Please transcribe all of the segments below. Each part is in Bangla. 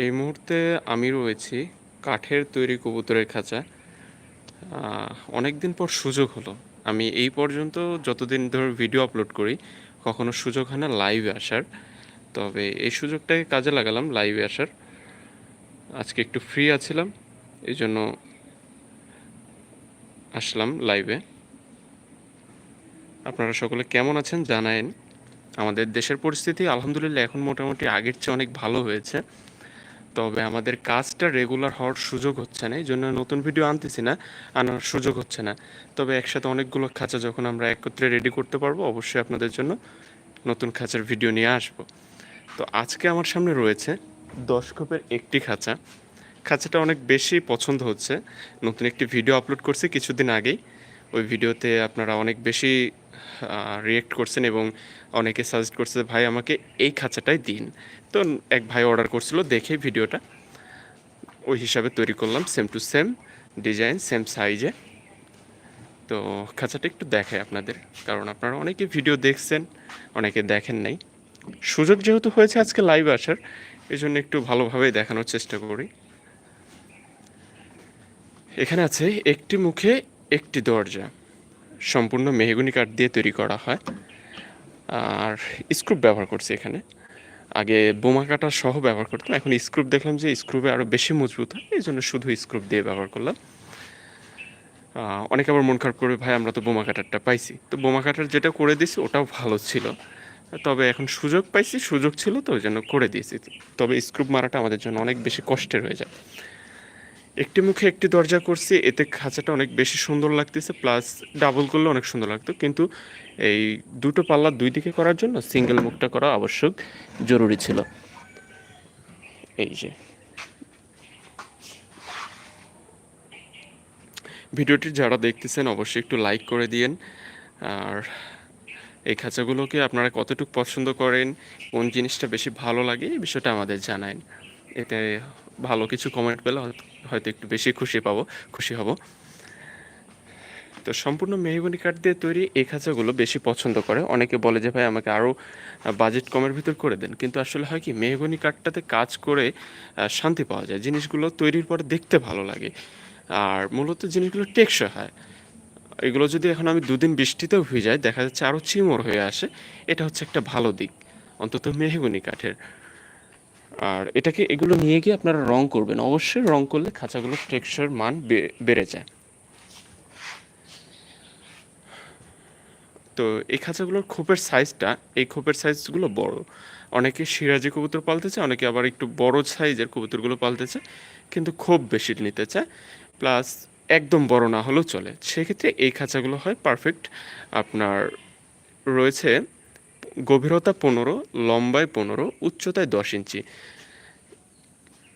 এই মুহূর্তে আমি রয়েছি কাঠের তৈরি কবুতরের খাঁচা। অনেক দিন পর সুযোগ হলো। আমি এই পর্যন্ত যতদিন ধরে ভিডিও আপলোড করি, কখনো সুযোগ হয় না লাইভে আসার। তবে এই সুযোগটাকে কাজে লাগালাম লাইভে আসার। আজকে একটু ফ্রি আছিলাম, এই জন্য আসলাম লাইভে আপনারা সকলে কেমন আছেন জানায়েন। আমাদের দেশের পরিস্থিতি আলহামদুলিল্লাহ এখন মোটামুটি আগের চেয়ে অনেক ভালো হয়েছে। তবে আমাদের কাজটা রেগুলার হওয়ার সুযোগ হচ্ছে না এই জন্য নতুন ভিডিও আনতেছি না, আনার সুযোগ হচ্ছে না। তবে একসাথে অনেকগুলো খাঁচা যখন আমরা একত্রে রেডি করতে পারব, অবশ্যই আপনাদের জন্য নতুন খাঁচার ভিডিও নিয়ে আসব। তো আজকে আমার সামনে রয়েছে দশ কোপের একটি খাঁচা। খাঁচাটা অনেক বেশি পছন্দ হচ্ছে। নতুন একটি ভিডিও আপলোড করছি কিছুদিন আগেই। ওই ভিডিওতে আপনারা অনেক বেশি রিয়েক্ট করছেন এবং অনেকে সাজেস্ট করছে ভাই, আমাকে এই খাঁচাটাই দিন। তো এক ভাই অর্ডার করছিল, দেখে ভিডিওটা। ওই হিসাবে তৈরি করলাম same to same design same সাইজে তো খাঁচাটা একটু দেখাই আপনাদের, কারণ আপনারা অনেকে ভিডিও দেখছেন, অনেকে দেখেন নাই। সুযোগ যেহেতু হয়েছে আজকে লাইভ আসার এই জন্য একটু ভালোভাবে দেখানোর চেষ্টা করি। এখানে আছে একটি মুখে একটি দরজা। সম্পূর্ণ মেহগুনি কাঠ দিয়ে তৈরি করা হয়। আর স্ক্রুপ ব্যবহার করছি এখানে। আগে বোমা কাটা সহ ব্যবহার করতাম, এখন স্ক্রুপ দেখলাম যে স্ক্রুপে আরও বেশি মজবুত হয়, এই জন্য শুধু স্ক্রুপ দিয়ে ব্যবহার করলাম। অনেকে আবার মন খারাপ করবে, ভাই, আমরা তো বোমা কাটারটা পাইছি। তো বোমা কাটার যেটা করে দিয়েছি, ওটাও ভালো ছিল। তবে এখন সুযোগ পাইছি, সুযোগ ছিল, তো ওই জন্য করে দিয়েছি। তবে স্ক্রুপ মারাটা আমাদের জন্য অনেক বেশি কষ্টের হয়ে যায়। একটি মুখে একটি দরজা করছি, এতে খাঁচাটা অনেক বেশি সুন্দর লাগতেছে, প্লাস ডাবল করলে অনেক সুন্দর লাগতো। কিন্তু এই দুটো পাল্লা দুই দিকে করার জন্য সিঙ্গেল মুখটা করা আবশ্যক জরুরি ছিল। এই যে। ভিডিওটি যারা দেখতেছেন, অবশ্যই একটু লাইক করে দিয়েন। আর এই খাঁচাগুলোকে আপনারা কতটুকু পছন্দ করেন, কোন জিনিসটা বেশি ভালো লাগে, এই বিষয়টা আমাদের জানান এতে ভালো কিছু কমেন্ট পেলে হয়তো একটু বেশি খুশি পাবো, খুশি হব। তো সম্পূর্ণ মেহগনি কাঠ দিয়ে তৈরি এই খাঁচাগুলো বেশি পছন্দ করে। অনেকে বলে যে, ভাই, আমাকে আরও বাজেট কমের ভিতর করে দেন। কিন্তু আসলে হয় কি, মেহগনি কাঠটাতে কাজ করে শান্তি পাওয়া যায়। জিনিসগুলো তৈরির পরে দেখতে ভালো লাগে। আর মূলত জিনিসগুলো টেকসই হয়। এগুলো যদি এখন আমি দুদিন বৃষ্টিতেও হয়ে যায় দেখা যাচ্ছে আরও চিমর হয়ে আসে। এটা হচ্ছে একটা ভালো দিক, অন্তত মেহগুনি কাঠের। আর এটাকে এগুলো নিয়ে গিয়ে আপনারা রং করবেন। অবশ্যই রং করলে খাঁচাগুলোর টেক্সচার মান বেড়ে যায়। তো এই খাঁচাগুলোর খোপের সাইজটা, এই খোপের সাইজগুলো বড়। অনেকে সিরাজি কবুতর পালতে চায়, অনেকে আবার একটু বড় সাইজের কবুতরগুলো পালতে চায়, কিন্তু খুব বেশি নিতে চায়। প্লাস একদম বড় না হলেও চলে। সেক্ষেত্রে এই খাঁচাগুলো হয় পারফেক্ট। আপনার রয়েছে গভীরতা পনেরো, লম্বায় পনেরো, উচ্চতায় দশ ইঞ্চি।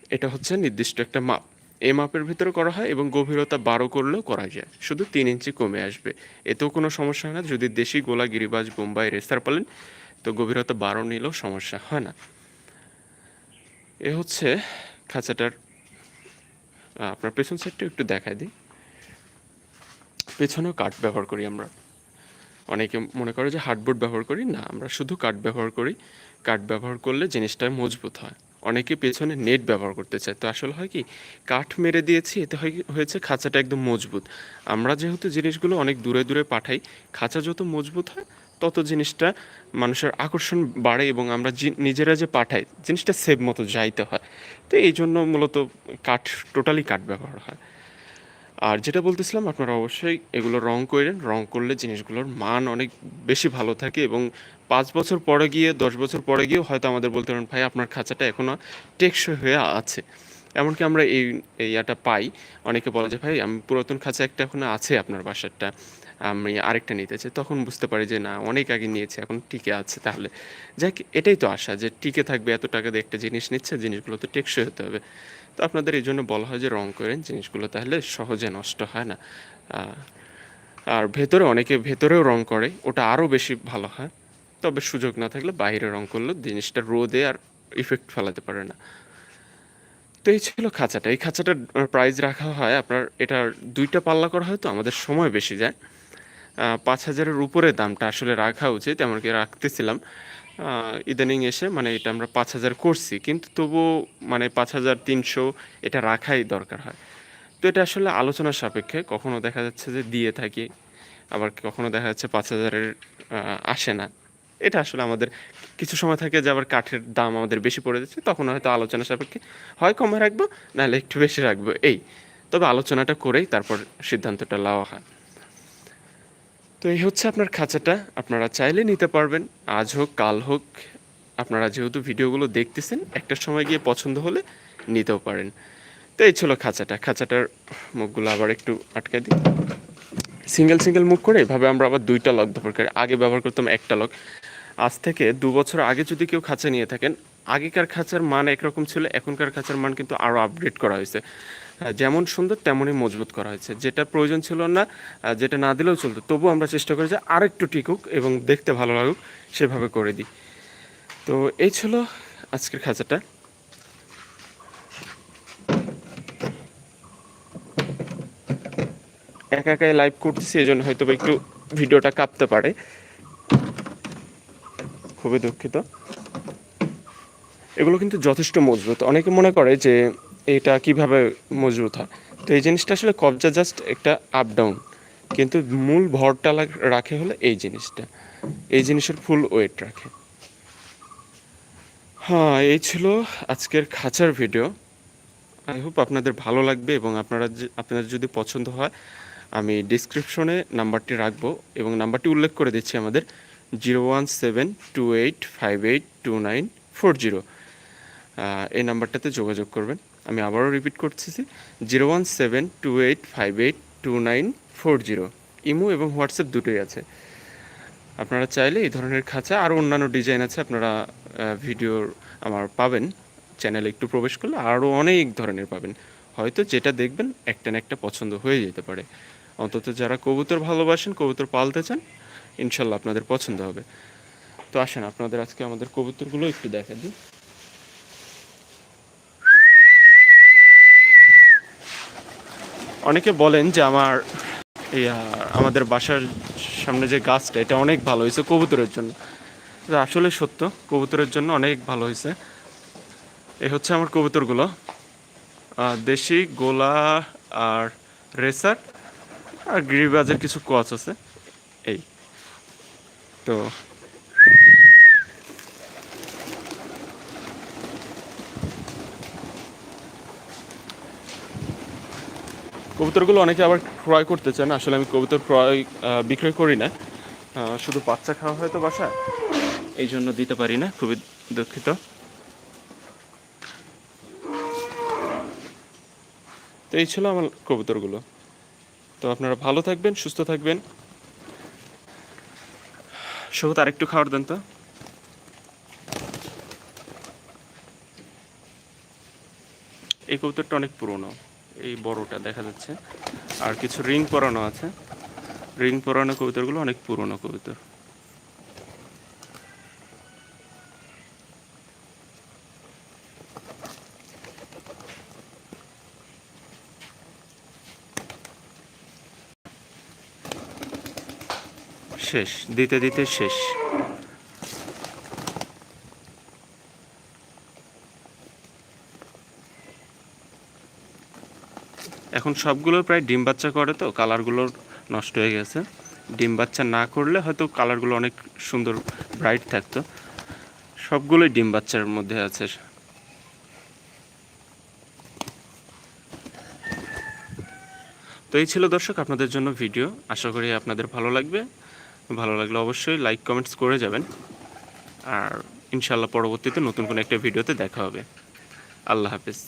এটা হচ্ছে নির্দিষ্ট একটা মাপ। এই মাপের ভিতরে করা হয় এবং গভীরতা বারো করলেও করা যায়। শুধু তিন ইঞ্চি কমে আসবে। এতেও কোনো সমস্যা হয় না। যদি দেশি গোলা, গিরিবাজ, বোম্বাই রেস্তার পালেন, তো গভীরতা বারো নিলেও সমস্যা হয় না। এ হচ্ছে খাঁচাটার আপনার পেছন সাইডটা একটু দেখায় দিই। পেছনেও কাঠ ব্যবহার করি আমরা। অনেকে মনে করে যে হার্ডবোর্ড ব্যবহার করি। না, আমরা শুধু কাঠ ব্যবহার করি। কাঠ ব্যবহার করলে জিনিসটা মজবুত হয়। অনেকে পেছনে নেট ব্যবহার করতে চায়। তো আসলে হয় কি, কাঠ মেরে দিয়েছি, এতে হয়েছে খাঁচাটা একদম মজবুত। আমরা যেহেতু জিনিসগুলো অনেক দূরে দূরে পাঠাই, খাঁচা যত মজবুত হয়, তত জিনিসটা মানুষের আকর্ষণ বাড়ে এবং আমরা নিজেরা যে পাঠাই, জিনিসটা সেভ মতো যাইতে হয়। তো এই জন্য মূলত কাঠ, টোটালি কাঠ ব্যবহার হয়। আর যেটা বলতেছিলাম, আপনারা অবশ্যই এগুলো রং করেন। রং করলে জিনিসগুলোর মান অনেক বেশি ভালো থাকে এবং পাঁচ বছর পরে গিয়ে, দশ বছর পরে গিয়েও হয়তো আমাদের বলতে পারেন, ভাই, আপনার খাঁচাটা এখনও টেকসই হয়ে আছে। এমনকি আমরা এই ইয়াটা পাই। অনেকে বলে যে, ভাই, আমি পুরাতন খাঁচা একটা এখনও আছে আপনার বাসারটা। আমি আরেকটা নিতে চাই। তখন বুঝতে পারি যে, না, অনেক আগে নিয়েছে, এখন টিকে আছে তাহলে। যাক, এটাই তো আশা যে, টিকে থাকবে, এত টাকা দিয়ে একটা জিনিস নিচ্ছে, জিনিসগুলো তো টেকসই হতে হবে। তো আপনাদের এই জন্য বলা হয় যে রং করেন জিনিসগুলো, তাহলে সহজে নষ্ট হয় না। আর ভেতরে অনেকে ভেতরেও রং করে, ওটা আরও বেশি ভালো হয়। তবে সুযোগ না থাকলে বাইরে রং করলে জিনিসটা রোদে আর ইফেক্ট ফেলাতে পারে না। তো এই ছিল খাঁচাটা। এই খাঁচাটার প্রাইস রাখা হয় আপনার, এটার দুইটা পাল্লা করা হয় তো, আমাদের সময় বেশি যায়। পাঁচ হাজারের উপরে দামটা আসলে রাখা উচিত, এমনকি রাখতেছিলাম। ইদানিং এসে মানে এটা আমরা পাঁচ হাজার করছি, কিন্তু তবুও মানে পাঁচ হাজার তিনশো এটা রাখাই দরকার হয়। তো এটা আসলে আলোচনার সাপেক্ষে, কখনো দেখা যাচ্ছে যে দিয়ে থাকি, আবার কখনো দেখা যাচ্ছে পাঁচ হাজারের আসে না। এটা আসলে আমাদের, কিছু সময় থাকে যে আবার কাঠের দাম আমাদের বেশি পড়ে যাচ্ছে, তখন হয়তো আলোচনা সাপেক্ষে, হয় কমে রাখব, নাহলে একটু বেশি রাখব, এই। তবে আলোচনাটা করেই তারপর সিদ্ধান্তটা নেওয়া হয়। তো এই হচ্ছে আপনার খাঁচাটা। আপনারা চাইলে নিতে পারবেন। আজ হোক কাল হোক আপনারা যেহেতু ভিডিওগুলো দেখতেছেন একটা সময় গিয়ে পছন্দ হলে নিতেও পারেন। তো এই ছিল খাঁচাটা। খাঁচাটার মুখগুলো আবার একটু আটকে দিই। সিঙ্গেল সিঙ্গেল মুখ করে এভাবে আমরা আবার দুইটা লক ব্যবহার করি। আগে ব্যবহার করতাম একটা লক। আজ থেকে দু বছর আগে যদি কেউ খাঁচা নিয়ে থাকেন আগেকার খাঁচার মান একরকম ছিল এখনকার খাঁচার মান কিন্তু আরও আপগ্রেড করা হয়েছে। হ্যাঁ, যেমন সুন্দর, তেমনই মজবুত করা হয়েছে। যেটা প্রয়োজন ছিল না যেটা না দিলেও চলতো। তবু আমরা চেষ্টা করি যে আরেকটু টিকুক এবং দেখতে ভালো লাগুক, সেভাবে করে দিই। তো এই ছিল আজকের খাঁচাটা। একা একাই লাইভ করতেছি এই জন্য হয়তো একটু ভিডিওটা কাঁপতে পারে। খুবই দুঃখিত। এগুলো কিন্তু যথেষ্ট মজবুত। অনেকে মনে করে যে এটা কীভাবে মজবুত হয়? তো এই জিনিসটা আসলে কবজা জাস্ট একটা আপ ডাউন কিন্তু মূল ভরটা রাখে হলো এই জিনিসটা। এই জিনিসের ফুল ওয়েট রাখে। হ্যাঁ এই ছিল আজকের খাঁচার ভিডিও আই হোপ আপনাদের ভালো লাগবে এবং আপনারা আপনাদের যদি পছন্দ হয়, আমি ডিসক্রিপশনে নাম্বারটি রাখব এবং নাম্বারটি উল্লেখ করে দিচ্ছি আমাদের zero one seven two eight five eight two nine four zero এই নাম্বারটাতে যোগাযোগ করবেন। আমি আবারও রিপিট করতেছি zero one seven two eight five eight two nine four zero. Imo এবং হোয়াটসঅ্যাপ দুটোই আছে। আপনারা চাইলে এই ধরনের খাঁচা আরও অন্যান্য ডিজাইন আছে, আপনারা ভিডিওর আমার পাবেন। চ্যানেলে একটু প্রবেশ করলে আরও অনেক ধরনের পাবেন। হয়তো যেটা দেখবেন একটা না একটা পছন্দ হয়ে যেতে পারে। অন্তত যারা কবুতর ভালোবাসেন, কবুতর পালতে চান, ইনশাল্লাহ আপনাদের পছন্দ হবে। তো আসেন, আপনাদের আজকে আমাদের কবুতরগুলো একটু দেখা দিই। অনেকে বলেন যে আমার আমাদের বাসার সামনে যে গাছটা, এটা অনেক ভালো হয়েছে কবুতরের জন্য। আসলে সত্য, কবুতরের জন্য অনেক ভালো হয়েছে। এই হচ্ছে আমার কবুতরগুলো। দেশি, গোলা আর রেসার আর গিরিবাজের কিছু কচ আছে। এই। তো কবুতরগুলো অনেকে আবার ক্রয় করতে চান আসলে আমি কবুতর ক্রয় বিক্রয় করি না। শুধু বাচ্চা খাওয়া হয় তো এই জন্য দিতে পারি না, খুবই দুঃখিত। তো এই ছিল আমার কবুতরগুলো। তো আপনারা ভালো থাকবেন, সুস্থ থাকবেন। সৌত আরেকটু খাওয়ার দেন তো। এই কবুতরটা অনেক পুরনো। এই বড়টা দেখা যাচ্ছে। আর কিছু রিং পরানো আছে। রিং পরানো কবুতরগুলো অনেক পুরনো কবুতর। শেষ, দিতে দিতে শেষ। এখন সবগুলো প্রায় ডিম বাচ্চা করে তো কালারগুলো নষ্ট হয়ে গেছে। ডিম বাচ্চা না করলে হয়তো কালারগুলো অনেক সুন্দর ব্রাইট থাকতো। সবগুলোই ডিম বাচ্চার মধ্যে আছে। তো এই ছিল দর্শক আপনাদের জন্য ভিডিও আশা করি আপনাদের ভালো লাগবে। ভালো লাগলে অবশ্যই লাইক কমেন্টস করে যাবেন। আর ইনশাল্লাহ পরবর্তীতে নতুন কোনো একটা ভিডিওতে দেখা হবে। আল্লাহ হাফেজ।